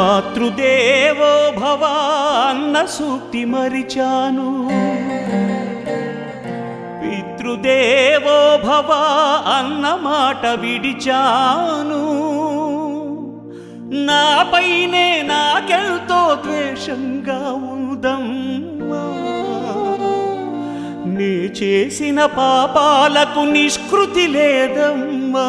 మాతృదేవో భవ అన్న సూక్తి మరిచాను. పితృదేవో భవ అన్న మాట విడిచాను. నాపైనే నాకెళ్తో ద్వేషంగా ఉందమ్మా. నే చేసిన పాపాలకు నిష్కృతి లేదమ్మా.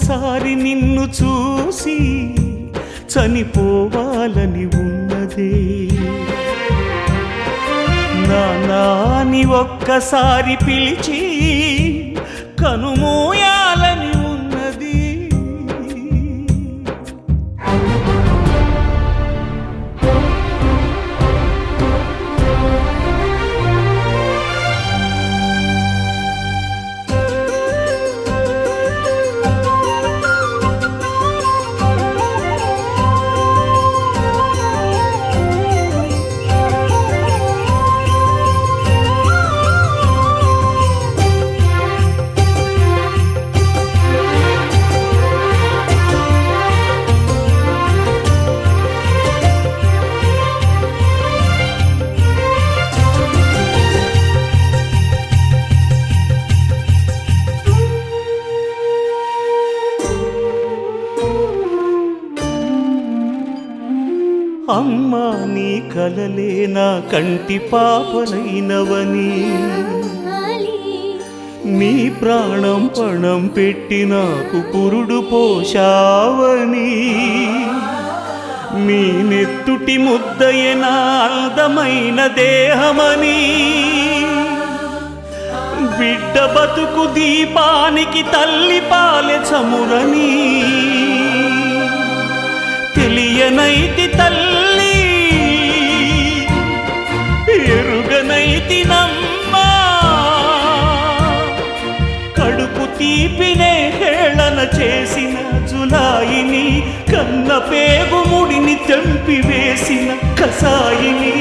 ఒక్కసారి నిన్ను చూసి చనిపోవాలని ఉన్నదే. నాని ఒక్కసారి పిలిచి కనుమూయాలని అమ్మా నీ కలలే నా కంటి పాపనైనవని. నీ ప్రాణం పణం పెట్టి నాకు పురుడు పోషావని మీ నెత్తుటి ముద్దయే నా అందమైన దేహమని. బిడ్డ బతుకు దీపానికి తల్లి పాలె చమురని. తెలియనైతే తల్లి ఎరుగనై తినమ్మా కడుపు తీపినే హేళన చేసిన జులాయిని కన్న పేగుముడిని తెంపి వేసిన కసాయిని.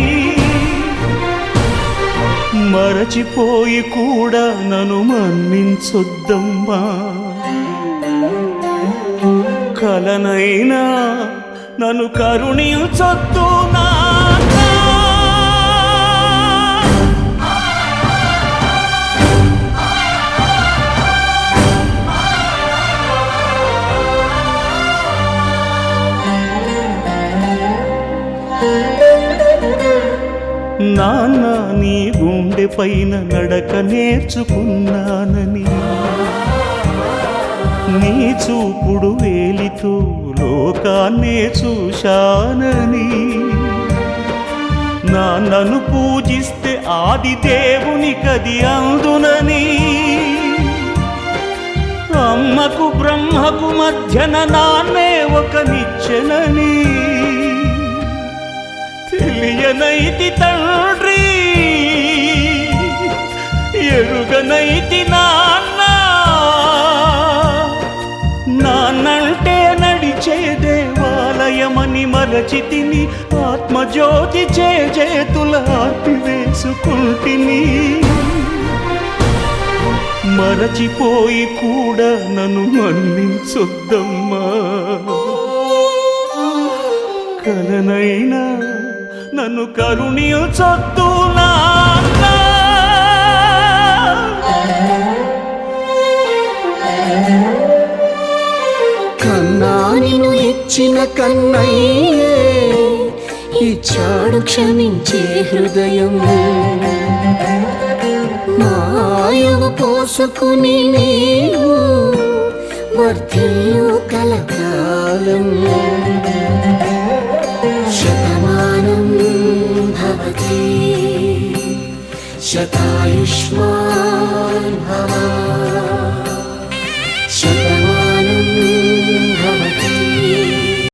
మరచిపోయి కూడా నన్ను మన్నించొద్దమ్మా. కలనైనా నన్ను కరుణించొద్దు నాన్న నీ గుండె పైన నడక నేర్చుకున్నానని. నీ చూపుడు వేలితో లోకాన్నే చూశానని. నన్ను పూజిస్తే ఆది దేవుని కది అందునని. అమ్మకు బ్రహ్మకు మధ్యన నాన్నే ఒక నిచ్చెనని తెలియనైతి తండ్రి ఎరుగనైతి నా మరచితిని ఆత్మజ్యోతి చే చేతుల వేసుకుంటిని. మరచిపోయి కూడా నన్ను మన్నించొద్దమ్మా. కలనైనా నన్ను కరుణించొద్దు నాన్న కన్నా నిన్ను ఇచ్చిన కన్నయ్య ఇచ్చాడు క్షమించే హృదయం మాయవు పోసుకుని నీవు వర్తిల్లు కలకాలం. శతమానం భవతి. శతాయుష్మాన్ భవ.